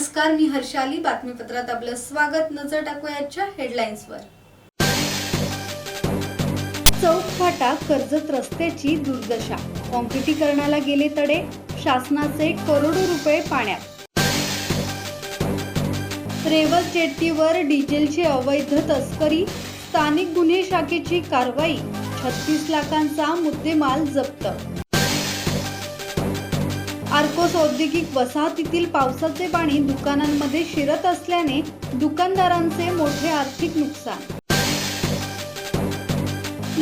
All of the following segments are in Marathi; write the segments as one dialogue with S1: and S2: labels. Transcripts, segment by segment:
S1: नमस्कार मी हर्षाली. बातमीपत्रात आपलं स्वागत. नजर टाकूया आजच्या हेडलाईन्सवर. चौक फाटा कर्जत रस्त्याची दुर्दशा. काँक्रिटीकरणाला गेले तडे. शासनाचे करोडो रुपये पाण्यात. रेवस जेट्टीवर डिझेलची अवैध तस्करी. स्थानिक गुन्हे शाखेची कारवाई. छत्तीस लाखांचा मुद्देमाल जप्त. आर्कोस औद्योगिक वसाहतीतील पावसाचे पाणी दुकानांमध्ये शिरत असल्याने दुकानदारांचे मोठे आर्थिक नुकसान.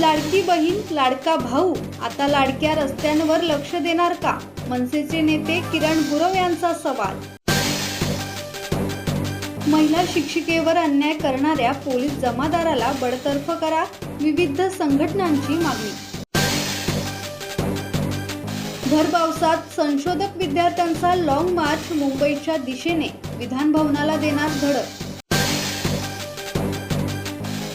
S1: लाडकी बहीण लाडका भाऊ आता लाडक्या रस्त्यांवर लक्ष देणार का? मनसेचे नेते किरण गुरव यांचा सवाल. महिला शिक्षिकेवर अन्याय करणाऱ्या पोलीस जमादाराला बडतर्फ करा विविध संघटनांची मागणी. भरपावसात संशोधक विद्यार्थ्यांचा लॉंग मार्च मुंबईच्या दिशेने विधान भवनाला देणार धडक.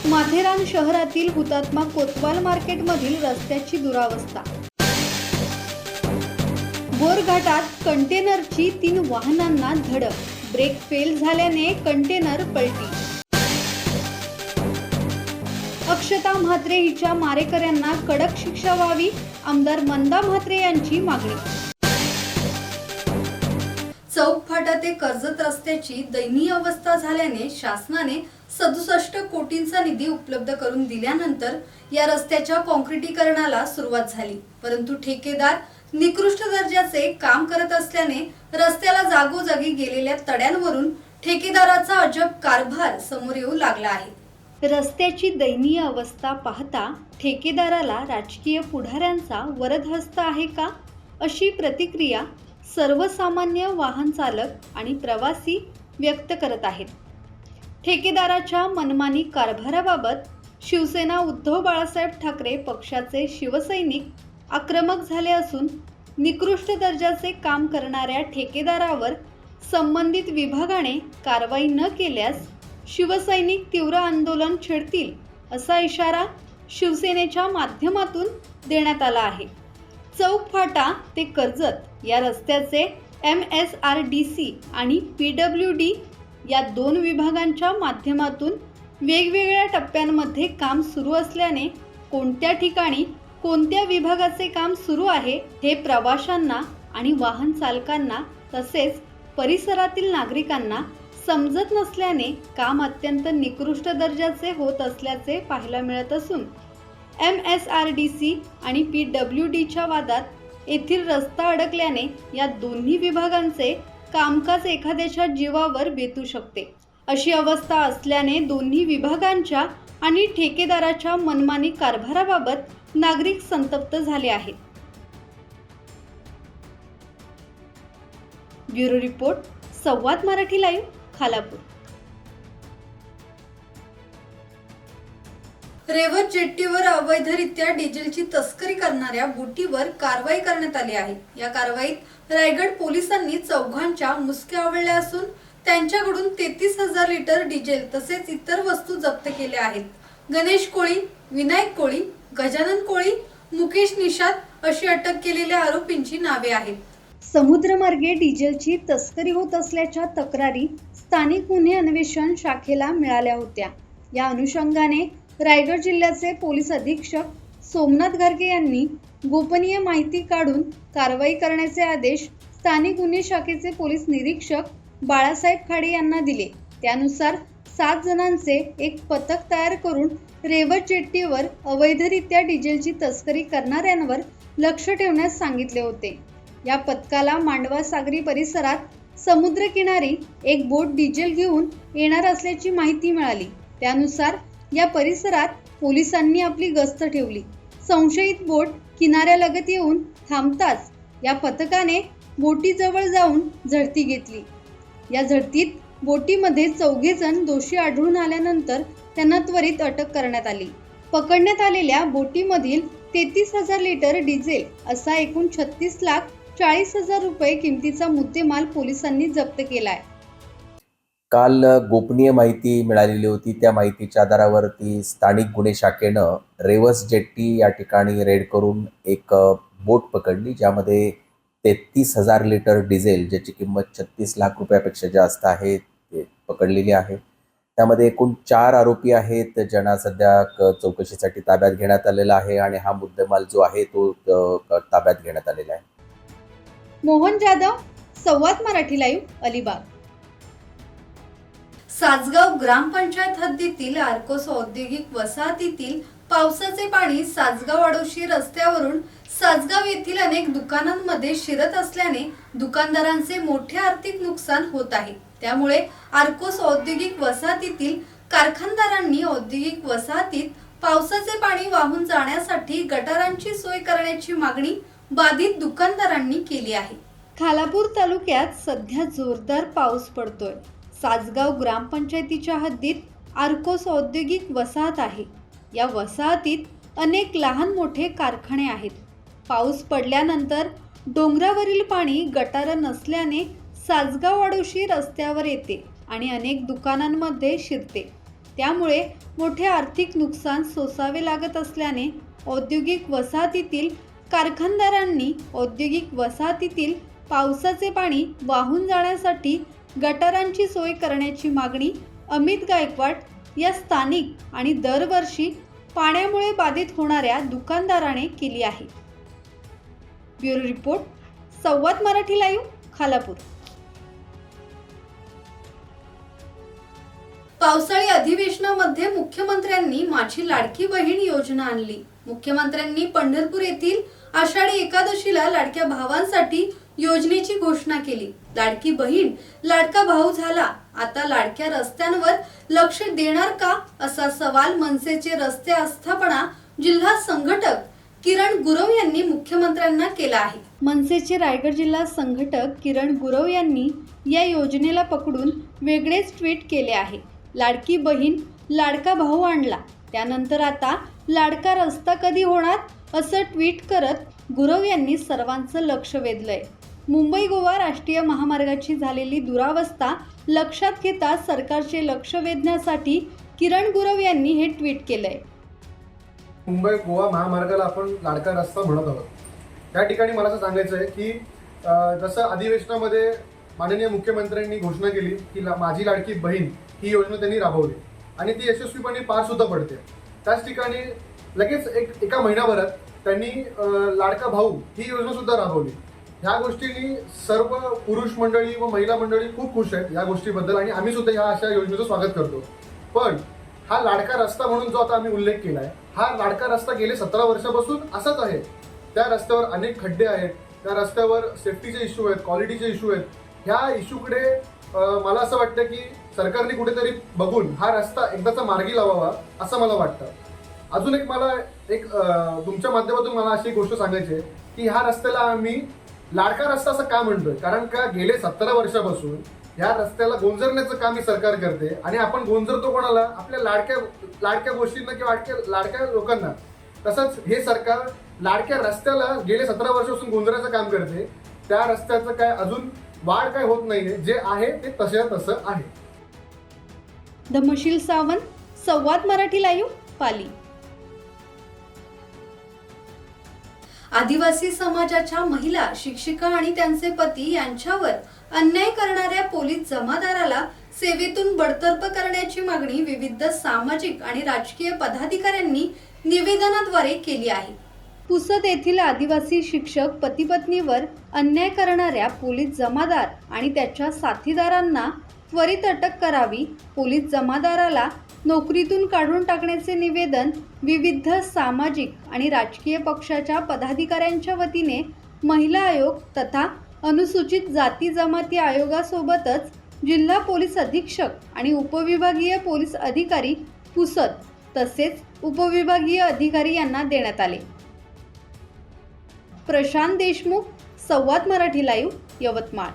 S1: माथेरान शहरातील हुतात्मा कोतवाल मार्केटमधील रस्त्याची दुरावस्था. बोरघाटात कंटेनरची तीन वाहनांना धडक. ब्रेक फेल झाल्याने कंटेनर पलटी. अक्षता म्हात्रे हिच्या मारेकऱ्यांना कडक शिक्षा व्हावी आमदार मंदा म्हात्रे यांची मागणी. चौक फाटा ते कर्जत रस्त्याची दयनीय अवस्था झाल्याने शासनाने सदुसष्ट कोटींचा निधी उपलब्ध करून दिल्यानंतर या रस्त्याच्या काँक्रिटीकरणाला सुरुवात झाली. परंतु ठेकेदार निकृष्ट दर्जाचे काम करत असल्याने रस्त्याला जागोजागी गेलेल्या तड्यांवरून ठेकेदाराचा अजब कारभार समोर येऊ लागला आहे. रस्त्याची दयनीय अवस्था पाहता ठेकेदाराला राजकीय पुढाऱ्यांचा वरदहस्त आहे का? अशी प्रतिक्रिया सर्वसामान्य वाहन चालक आणि प्रवासी व्यक्त करत आहेत. ठेकेदाराच्या मनमानी कारभाराबाबत शिवसेना उद्धव बाळासाहेब ठाकरे पक्षाचे शिवसैनिक आक्रमक झाले असून निकृष्ट दर्जाचे काम करणाऱ्या ठेकेदारावर संबंधित विभागाने कारवाई न केल्यास शिवसैनिक तीव्र आंदोलन छेडतील असा इशारा शिवसेनेच्या माध्यमातून देण्यात आला आहे. चौक फाटा ते कर्जत या रस्त्याचे M S R D C आणि पी डब्ल्यू डी या दोन विभागांच्या माध्यमातून वेगवेगळ्या टप्प्यांमध्ये काम सुरू असल्याने कोणत्या ठिकाणी कोणत्या विभागाचे काम सुरू आहे हे प्रवाशांना आणि वाहन चालकांना तसेच परिसरातील नागरिकांना समजत नसल्याने काम अत्यंत निकृष्ट दर्जाचे होत असल्याचे पाहायला मिळत असून M S R D C आणि पी डब्ल्यू डीच्या वादात येथील रस्ता अडकल्याने या दोन्ही विभागांचे कामकाज एखाद्याच्या जीवावर बेतू शकते. अशी अवस्था असल्याने दोन्ही विभागांच्या आणि ठेकेदाराच्या मनमानी कारभाराबाबत नागरिक संतप्त झाले आहेत. Bureau report Samvad Marathi live. Khalapur. Revat जेट्टीवर अवैधरित्या डिझेलची तस्करी करणाऱ्या बोटीवर कारवाई करण्यात आली आहे. या कारवाईत रायगड पोलिसांनी चौघांच्या मुसक्या आवळल्या असून त्यांच्याकडून तेहतीस हजार लिटर डिझेल तसेच इतर वस्तू जप्त केल्या आहेत. गणेश कोळी विनायक कोळी गजानन कोळी मुकेश निषाद अशी अटक केलेल्या आरोपींची नावे आहेत. समुद्रमार्गे डिझेलची तस्करी होत असल्याच्या तक्रारी स्थानिक गुन्हे अन्वेषण शाखेला मिळाल्या होत्या. या अनुषंगाने रायगड जिल्ह्याचे पोलीस अधीक्षक सोमनाथ गारगे यांनी गोपनीय माहिती काढून कारवाई करण्याचे आदेश स्थानिक गुन्हे शाखेचे पोलीस निरीक्षक बाळासाहेब खाडे यांना दिले. त्यानुसार सात जणांचे एक पथक तयार करून रेवत जेट्टीवर अवैधरित्या डिझेलची तस्करी करणाऱ्यांवर लक्ष ठेवण्यास सांगितले होते. या पथकाला मांडवा सागरी परिसरात समुद्रकिनारी एक बोट डिझेल घेऊन येणार असल्याची माहिती मिळाली. त्यानुसार या परिसरात पोलिसांनी आपली गस्त ठेवली. संशयित बोट किनाऱ्यालगत येऊन थांबताच या पथकाने बोटीजवळ जाऊन झडती घेतली. या झडतीत बोटीमध्ये चौघे जण दोषी आढळून आल्यानंतर त्यांना त्वरित अटक करण्यात आली. पकडण्यात आलेल्या बोटीमधील तेहतीस हजार लिटर डिझेल असा एकूण छत्तीस लाख चाळीस हजार रुपये किमतीचा मुद्देमाल पोलिसांनी जप्त केलाय.
S2: काल गोपनीय माहिती मिळालेली होती. त्या माहितीच्या आधारावरती स्थानिक गुन्हे शाखेनं रेवस जेट्टी या ठिकाणी रेड करून एक बोट पकडली ज्यामध्ये तेहतीस हजार लिटर डिझेल ज्याची किंमत छत्तीस लाख रुपयापेक्षा जास्त आहे ते पकडलेली आहे. त्यामध्ये एकूण चार आरोपी आहेत ज्यांना सध्या चौकशीसाठी ताब्यात घेण्यात आलेला आहे आणि हा मुद्देमाल जो आहे तो ताब्यात घेण्यात आलेला आहे.
S1: मोहन जाधव संवाद मराठी लाईव्ह अलिबाग. सासगाव ग्रामपंचायत हद्दीतील आर्कोस औद्योगिक वसाहतीतील पावसाचे पाणी सासगाव अडोशी रस्त्यावरून सासगाव येथील अनेक दुकानांमध्ये शिरत असल्याने दुकानदारांचे मोठे आर्थिक नुकसान होत आहे. त्यामुळे आर्कोस औद्योगिक वसाहतीतील कारखानदारांनी औद्योगिक वसाहतीत पावसाचे पाणी वाहून जाण्यासाठी गटारांची सोय करण्याची मागणी बाधित दुकानदारांनी केली आहे. खालापूर तालुक्यात सध्या जोरदार पाऊस पडतोय. सासगाव ग्रामपंचायतीच्या हद्दीत आर्कोस औद्योगिक वसाहत आहे. या वसाहतीत अनेक लहान मोठे कारखाने आहेत. पाऊस पडल्यानंतर डोंगरावरील पाणी गटारं नसल्याने सासगाव आडोशी रस्त्यावर येते आणि अनेक दुकानांमध्ये शिरते. त्यामुळे मोठे आर्थिक नुकसान सोसावे लागत असल्याने औद्योगिक वसाहतीतील कारखानदारांनी औद्योगिक वसाहतीतील पावसाचे पाणी वाहून जाण्यासाठी गटारांची सोय करण्याची मागणी अमित गायकवाड या स्थानिक आणि दरवर्षी पाण्यामुळे बाधित होणाऱ्या दुकानदाराने केली आहे. Bureau report Samvad Marathi live Khalapur. पावसाळी अधिवेशनामध्ये मुख्यमंत्र्यांनी माझी लाडकी बहीण योजना आणली. मुख्यमंत्र्यांनी पंढरपूर येथील आषाढी एकादशीला लाडक्या भावांसाठी योजनेची घोषणा केली. लाडकी बहीण लाडका भाऊ झाला. आता लाडक्या रस्त्यांवर लक्ष देणार का? असा सवाल मनसेचे रस्ते आस्थापना जिल्हा संघटक किरण गुरव यांनी मुख्यमंत्र्यांना केला आहे. मनसेचे रायगड जिल्हा संघटक किरण गुरव यांनी या योजनेला पकडून वेगळेच ट्विट केले आहे. लाडकी बहीण लाडका भाऊ आणला. त्यानंतर आता लाडका रस्ता कधी होणार? असं ट्विट करत गुरव यांनी सर्वांचं लक्ष वेधलंय. मुंबई गोवा राष्ट्रीय महामार्गाची झालेली दुरावस्था लक्षात घेता सरकारचे लक्ष वेधण्यासाठी किरण गुरव यांनी हे ट्विट केलंय.
S3: मुंबई गोवा महामार्गाला आपण लाडका रस्ता म्हणत आहोत. त्या ठिकाणी मला असं सांगायचं आहे की जसं अधिवेशनामध्ये माननीय मुख्यमंत्र्यांनी घोषणा केली की ला- माझी लाडकी बहीण ही योजना त्यांनी राबवली. आणि ती यशस्वीपणे पार सुद्धा पडते. त्याच ठिकाणी लगेच एक एका महिन्याभरात त्यांनी लाडका भाऊ ही योजना सुद्धा राबवली. ह्या गोष्टींनी सर्व पुरुष मंडळी व महिला मंडळी खूप खुश आहेत या गोष्टीबद्दल आणि आम्ही सुद्धा ह्या अशा योजनेचं स्वागत करतो. पण हा लाडका रस्ता म्हणून जो आता आम्ही उल्लेख केला आहे हा लाडका रस्ता गेले सतरा वर्षापासून असाच आहे. त्या रस्त्यावर अनेक खड्डे आहेत त्या रस्त्यावर सेफ्टीचे इश्यू आहेत क्वालिटीचे इश्यू आहेत. ह्या इश्यूकडे मला असं वाटतं की सरकारने कुठेतरी बघून हा रस्ता एकदाचा मार्गी लावावा असं मला वाटतं. अजून एक मला एक तुमच्या माध्यमातून मला अशी गोष्ट सांगायची आहे की ह्या रस्त्याला आम्ही लाडका रस्ता असं का म्हणतोय? कारण का गेले सतरा वर्षापासून ह्या रस्त्याला गोंजरण्याचं काम ही सरकार करते आणि आपण गोंजरतो कोणाला? आपल्या लाडक्या लाडक्या गोष्टींना किंवा लाडक्या लाडक्या लोकांना. तसंच हे सरकार लाडक्या रस्त्याला गेले सतरा वर्षापासून गोंजराचं काम करते. त्या रस्त्याचं काय अजून वाढ काय होत नाहीये. जे आहे ते तसे तसं आहे.
S1: धमशील सावंत संवाद मराठी लाईव्ह पाली. आदिवासी समाजाच्या महिला शिक्षिका आणि त्यांचे पती यांच्यावर अन्याय करणाऱ्या पोलीस जमादाराला सेवेतून बडतर्फ करण्याची मागणी विविध सामाजिक आणि राजकीय पदाधिकाऱ्यांनी निवेदनाद्वारे केली आहे. पुसद येथील आदिवासी शिक्षक पतीपत्नीवर अन्याय करणाऱ्या पोलीस जमादार आणि त्याच्या साथीदारांना त्वरित अटक करावी पोलीस जमादाराला नोकरीतून काढून टाकण्याचे निवेदन विविध सामाजिक आणि राजकीय पक्षाच्या पदाधिकाऱ्यांच्या वतीने महिला आयोग तथा अनुसूचित जाती जमाती आयोगासोबतच जिल्हा पोलीस अधीक्षक आणि उपविभागीय पोलीस अधिकारी पुसद तसेच उपविभागीय अधिकारी यांना देण्यात आले. प्रशांत देशमुख संवाद मराठी लाईव्ह यवतमाळ.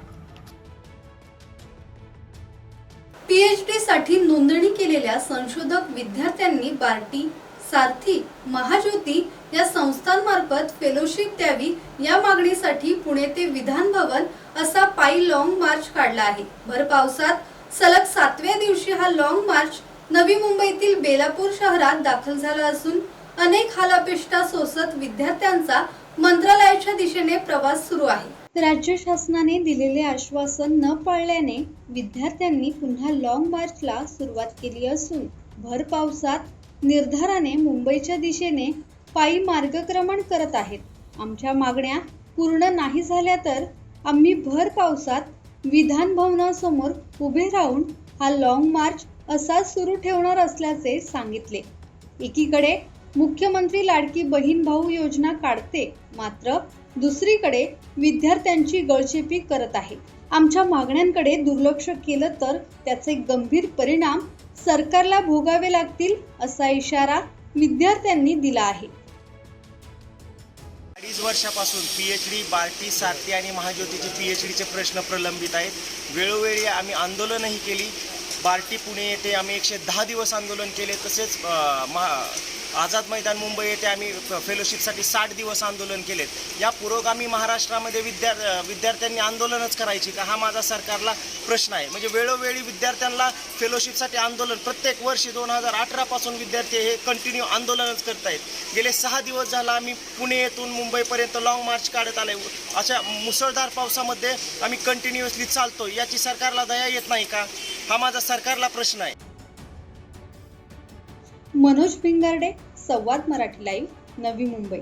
S1: पीएचडी साठी नोंदणी केलेल्या संशोधक विद्यार्थ्यांनी बार्टी सारथी महाज्योती या संस्थांमार्फत फेलोशिप द्यावी या मागणीसाठी पुणे ते विधान भवन असा पायी लॉंग मार्च काढला आहे. भर पावसात सलग सातव्या दिवशी हा लॉंग मार्च नवी मुंबईतील बेलापूर शहरात दाखल झाला असून अनेक हालापेष्टा सोसत विद्यार्थ्यांचा मंत्रालयाच्या दिशेने प्रवास सुरू आहे. राज्य शासनाने दिलेले आश्वासन न पाळल्याने विद्यार्थ्यांनी पुन्हा लॉंग मार्चला सुरुवात केली असून भर पावसात निर्धाराने मुंबईच्या दिशेने पायी मार्गक्रमण करत आहेत. आमच्या मागण्या पूर्ण नाही झाल्या तर आम्ही भर पावसात विधान भवनासमोर उभे राहून हा लॉंग मार्च असाच सुरू ठेवणार असल्याचे सांगितले. एकीकडे मुख्यमंत्री लाडकी बहीण भाऊ योजना काढते. मात्र दुसरीकडे विद्यार्थ्यांची गळचेपी करत आहे. आमच्या मागण्यांकडे दुर्लक्ष केलं तर त्याचे गंभीर परिणाम सरकारला भोगावे लागतील असा इशारा विद्यार्थ्यांनी दिला आहे.
S4: अडीच वर्षापासून P H D Barti Sarthi आणि महाज्योतीचे पी एच डीचे प्रश्न प्रलंबित आहेत. वेळोवेळी आम्ही आंदोलनही केली. बार्टी पुणे येथे आम्ही एकशे दहा दिवस आंदोलन केले. तसेच महा आझाद मैदान मुंबई येथे आम्ही फेलोशिपसाठी साठ दिवस आंदोलन केलेत. या पुरोगामी महाराष्ट्रामध्ये विद्या विद्यार्थ्यांनी आंदोलनच करायची का हा माझा सरकारला प्रश्न आहे. म्हणजे वेळोवेळी विद्यार्थ्यांना फेलोशिपसाठी आंदोलन प्रत्येक वर्षी दोन हजार अठरापासून विद्यार्थी हे कंटिन्यू आंदोलनच करत आहेत गेले सहा दिवस झाला आम्ही पुणे येथून मुंबईपर्यंत लाँग मार्च काढत आले. अशा मुसळधार पावसामध्ये आम्ही कंटिन्युअसली चालतो याची सरकारला दया येत नाही का? हा माझा सरकारला प्रश्न आहे.
S1: मनोज भिंगारडे संवाद मराठी लाईव्ह नवी मुंबई.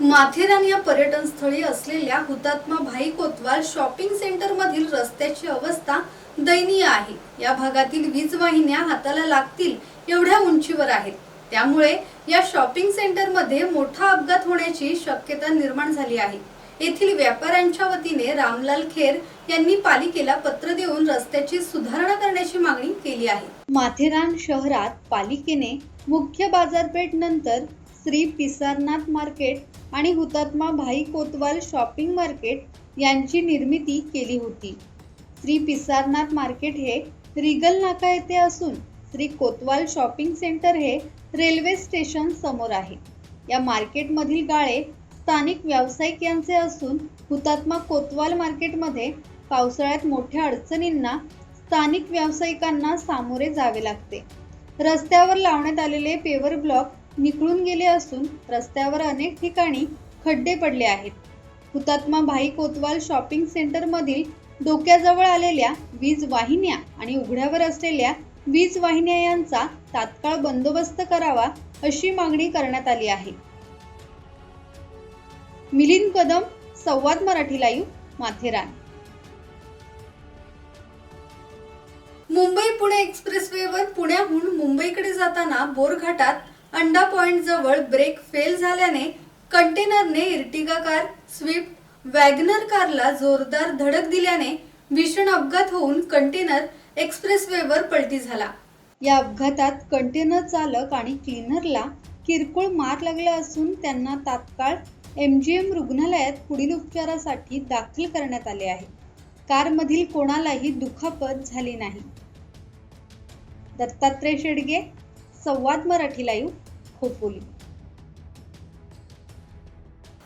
S1: माथेरान या पर्यटन स्थळी असलेल्या हुतात्मा भाई कोतवाल शॉपिंग सेंटर मधील रस्त्याची अवस्था दयनीय आहे. या भागातील वीज वाहिन्या हाताला लागतील एवढ्या उंचीवर आहेत. त्यामुळे या शॉपिंग सेंटरमध्ये मोठा अपघात होण्याची शक्यता निर्माण झाली आहे. येथील व्यापाऱ्यांच्या वतीने रामलाल खेर यांनी पालिकेला पत्र देऊन रस्त्याची सुधारणा करण्याची मागणी केली आहे. माथेरान शहरात पालिकेने मुख्य बाजारपेठ नंतर श्री पिसारनाथ मार्केट आणि हुतात्मा भाई कोतवाल शॉपिंग मार्केट यांची निर्मिती केली होती. श्री पिसारनाथ मार्केट हे रिगल नाका येथे असून श्री कोतवाल शॉपिंग सेंटर हे रेल्वे स्टेशन समोर आहे. या मार्केटमधील गाळे स्थानिक व्यावसायिक यांचे असून हुतात्मा कोतवाल मार्केटमध्ये पावसाळ्यात मोठ्या अडचणींना स्थानिक व्यावसायिकांना सामोरे जावे लागते. रस्त्यावर लावण्यात आलेले पेवर ब्लॉक निखळून गेले असून रस्त्यावर अनेक ठिकाणी खड्डे पडले आहेत. हुतात्मा भाई कोतवाल शॉपिंग सेंटरमधील डोक्याजवळ आलेल्या वीज वाहिन्या आणि उघड्यावर असलेल्या वीज वाहिन्या यांचा तात्काळ बंदोबस्त करावा अशी मागणी करण्यात आली आहे. मिलिंद कदम संवाद मराठी लाईव्ह माथेरान. मुंबई पुणे एक्सप्रेसवेवर पुण्याहून मुंबईकडे जाताना बोरघाटात अंडा पॉइंट जवळ ब्रेक फेल झाल्याने कंटेनरने इर्टिगा कार स्विफ्ट वॅगनर कारला जोरदार धडक दिल्याने भीषण अपघात होऊन कंटेनर एक्सप्रेसवेवर पलटी झाला. या अपघातात कंटेनर चालक आणि क्लीनरला किरकोळ मार लागला असून त्यांना तात्काळ एमजीएम रुग्णालयात पुढील उपचारासाठी दाखल करण्यात आले आहे. कारमधील कोणालाही दुखापत झाली नाही. दत्तात्रय शेडगे संवाद मराठी लाईव्ह खोपोली.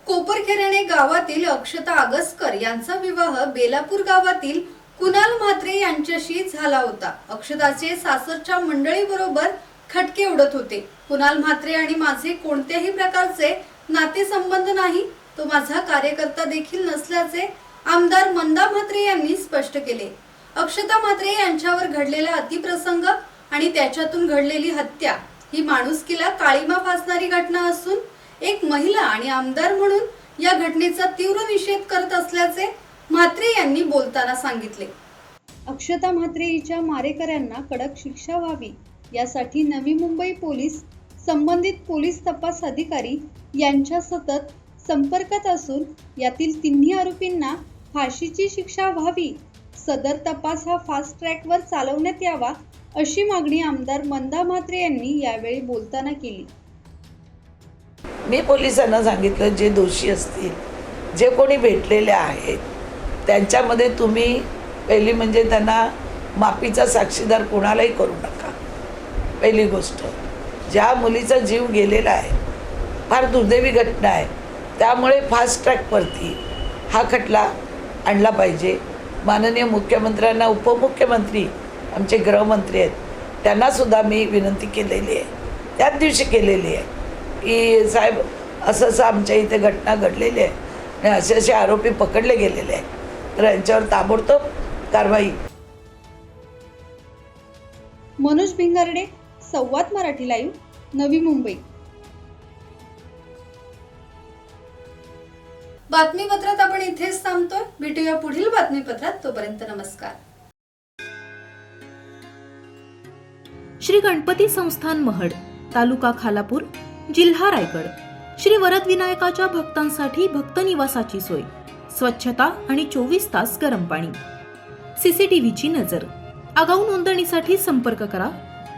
S1: कोपरखेराने गावातील अक्षता आगसकर यांचा विवाह बेलापूर गावातील कुणाल म्हात्रे यांच्याशी झाला होता. अक्षताचे सासरच्या मंडळीबरोबर खटके उडत होते. कुणाल म्हात्रे आणि माझे कोणत्याही प्रकारचे नातेसंबंध नाही तो माझा कार्यकर्ता देखील नसल्याचे आमदार मंदा म्हात्रे यांनी स्पष्ट केले. अक्षता म्हात्रे यांच्यावर घडलेला अतिप्रसंग आणि त्याच्यातून घडलेली हत्या ही माणुसकीला काळीमा फासणारी घटना असून एक महिला आणि आमदार म्हणून या घटनेचा तीव्र निषेध करत असल्याचे म्हात्रे यांनी बोलताना सांगितले. अक्षता म्हात्रे हिच्या मारेकऱ्यांना कडक शिक्षा व्हावी यासाठी नवी मुंबई पोलीस संबंधित पोलीस तपास अधिकारी यांच्या सतत संपर्कात असून यातील तिन्ही आरोपींना फाशीची शिक्षा व्हावी. सदर तपास हा फास्ट ट्रॅकवर चालवण्यात यावा अशी मागणी आमदार मंदा म्हात्रे यांनी यावेळी बोलताना केली.
S5: मी पोलिसांना सांगितलं जे दोषी असतील जे कोणी भेटलेले आहेत त्यांच्यामध्ये तुम्ही पहिली म्हणजे त्यांना माफीचा साक्षीदार कोणालाही करू नका. पहिली गोष्ट. ज्या मुलीचा जीव गेलेला आहे फार दुर्दैवी घटना आहे त्यामुळे फास्ट ट्रॅकवरती हा खटला आणला पाहिजे. माननीय मुख्यमंत्र्यांना उपमुख्यमंत्री आमचे गृहमंत्री आहेत त्यांनासुद्धा मी विनंती केलेली आहे. त्याच दिवशी केलेली आहे. की साहेब असं असं आमच्या इथे घटना घडलेली आहे. आणि असे असे आरोपी पकडले गेलेले आहेत. तर यांच्यावर ताबडतोब कारवाई.
S1: मनोज भिंगारडे संवाद मराठी लाईव्ह नवी मुंबई. बातमीपत्रात आपण इथेच थांबतोय. भेटूया पुढील बातमीपत्रात. तोपर्यंत नमस्कार.
S6: श्री गणपती संस्थान महड तालुका खालापूर जिल्हा रायगड. श्री वरद विनायकाच्या भक्तांसाठी भक्त निवासाची सोय. स्वच्छता आणि चोवीस तास गरम पाणी. सीसीटीव्हीची नजर. आगाऊ नोंदणीसाठी संपर्क करा.